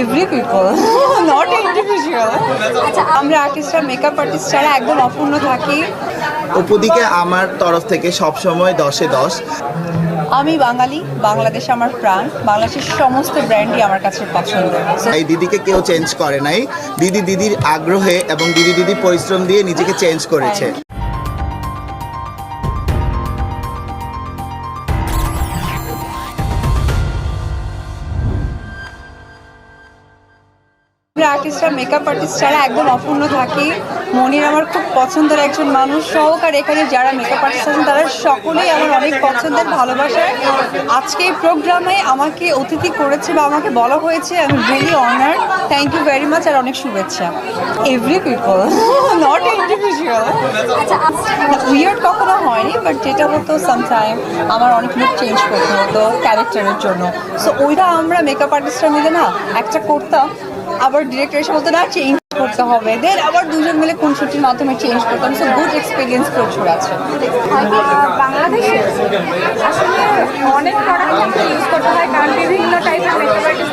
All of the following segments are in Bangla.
এভরি পিপল নট ইন্ডিভিজুয়াল আচ্ছা আমরা আর্টিস্টরা মেকআপ আর্টিস্ট ছাড়া একদম অপূর্ণ থাকি। অপুদিকে আমার তরফ থেকে সবসময় দশে দশ। আমি বাঙালি বাংলাদেশ আমার প্রাণ বাংলাদেশের সমস্ত ব্র্যান্ডই আমার কাছে পছন্দ। এই দিদিকে কেউ চেঞ্জ করে নাই। দিদি দিদির আগ্রহে এবং দিদি দিদির পরিশ্রম দিয়ে নিজেকে চেঞ্জ করেছে। আর্টিস্টরা মেকআপ আর্টিস্ট ছাড়া একদম অপূর্ণ থাকি। মনির আমার খুব পছন্দের একজন মানুষ। সহকার এখানে যারা মেকআপ আর্টিস্ট আছেন তারা সকলেই আমার অনেক পছন্দের ভালোবাসার। আজকে এই প্রোগ্রামে আমাকে অতিথি করেছে বা আমাকে বলা হয়েছে আমি really honour thank you very much আর অনেক শুভেচ্ছা। Every people not individual weird কখনো হয়নি বাট যেটা হতো সামটাইম আমার অনেক লুক চেঞ্জ করতে হতো ক্যারেক্টারের জন্য। সো ওইটা আমরা মেকআপ আর্টিস্টরা মিলে না একটা করতাম। আবার ডিরেক্টর এসে বলতো না চেঞ্জ করতে হবে। দেন আবার দুজন মিলে কোন ছুটির মাধ্যমে চেঞ্জ করতাম সো গুড এক্সপিরিয়েন্স প্রচুর আছে। বাংলাদেশে আসলে অনেক প্রোডাক্ট ইউজ করতে হয়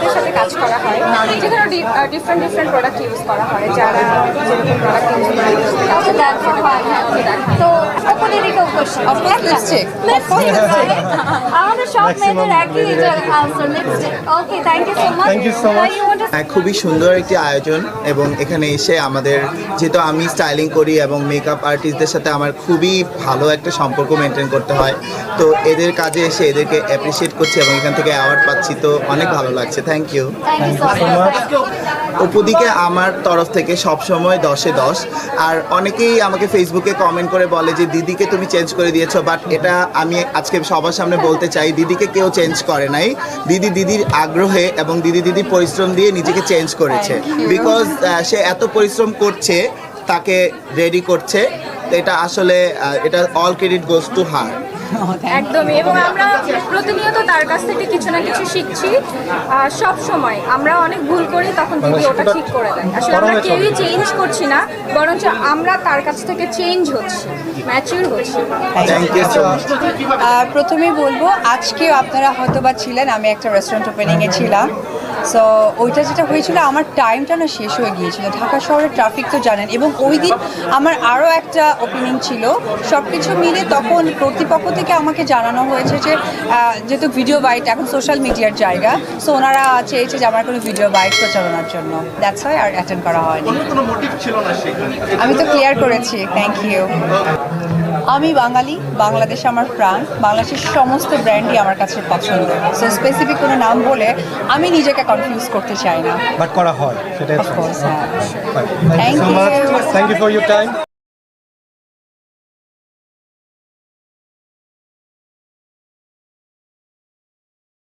মেকআপ সাথে কাজ করা হয় যেখানে ডিফারেন্ট ডিফারেন্ট প্রোডাক্ট ইউজ করা হয় যারা যেরকম প্রোডাক্ট ইউজ করে কাউকে দেখা হয় ওকে দেখা। তো অপনিরিকেও question Of course, lipstick. Of course, lipstick. আমাদের সব মেয়েদের একই answer lipstick okay thank you so much thank you so much হ্যাঁ, খুবই সুন্দর একটি আয়োজন এবং এখানে এসে আমাদের যেহেতু আমি স্টাইলিং করি এবং মেকআপ আর্টিস্টদের সাথে আমার খুবই ভালো একটা সম্পর্ক মেনটেন করতে হয় তো এদের কাজে এসে এদেরকে অ্যাপ্রিসিয়েট করছি এবং এখান থেকে অ্যাওয়ার্ড পাচ্ছি তো অনেক ভালো লাগছে থ্যাংক থ্যাংক ইউ সো অপুদিকে আমার তরফ থেকে সবসময় দশে দশ। আর অনেকেই আমাকে ফেসবুকে কমেন্ট করে বলে যে দিদিকে তুমি চেঞ্জ করে দিয়েছ বাট এটা আমি আজকে সবার সামনে বলতে চাই দিদিকে কেউ চেঞ্জ করে নাই। দিদি দিদির আগ্রহে এবং দিদি দিদির পরিশ্রম দিয়ে নিজেকে চেঞ্জ করেছে। বিকজ সে এত পরিশ্রম করছে তাকে রেডি করছে। তো এটা আসলে এটা all credit goes to her একদমই এবং আমরা প্রতিনিয়ত তার কাছ থেকে কিছু না কিছু শিখছি আর সব সময় আমরা অনেক ভুল করি তখন দিদি ওটা ঠিক করে দেয় আসলে আমরা কেউই চেঞ্জ করছি না বরঞ্চ আমরা তার কাছ থেকে চেঞ্জ হচ্ছি ম্যাচিউর হচ্ছি। প্রথমেই বলব আজকেও আপনারা হয়তো বা ছিলেন আমি একটা রেস্টুরেন্ট ওপেনিংয়ে ছিলাম। সো ওইটা যেটা হয়েছিল আমার টাইমটা না শেষ হয়ে গিয়েছিল। ঢাকা শহরের ট্রাফিক তো জানেন এবং ওই দিন আমার আরও একটা ওপিনিয়ন ছিল। সব কিছু মিলে তখন কর্তৃপক্ষ থেকে আমাকে জানানো হয়েছে যে যেহেতু ভিডিও বাইট এখন সোশ্যাল মিডিয়ার জায়গা সো ওনারা চেয়েছে যে আমার কোনো ভিডিও বাইট প্রচারণার জন্য। দ্যাটস হয় আর অ্যাটেন্ড করা হয়নি। আমি তো ক্লিয়ার করেছি থ্যাংক ইউ আমি বাঙালি বাংলাদেশ আমার প্রাণ বাংলাদেশের সমস্ত ব্র্যান্ডই আমার কাছে পছন্দ সো স্পেসিফিক কোনো নাম বলে আমি নিজেকে কনফিউজ করতে চাই না। বাট করা হয় সেটা thank you. Thank you for your time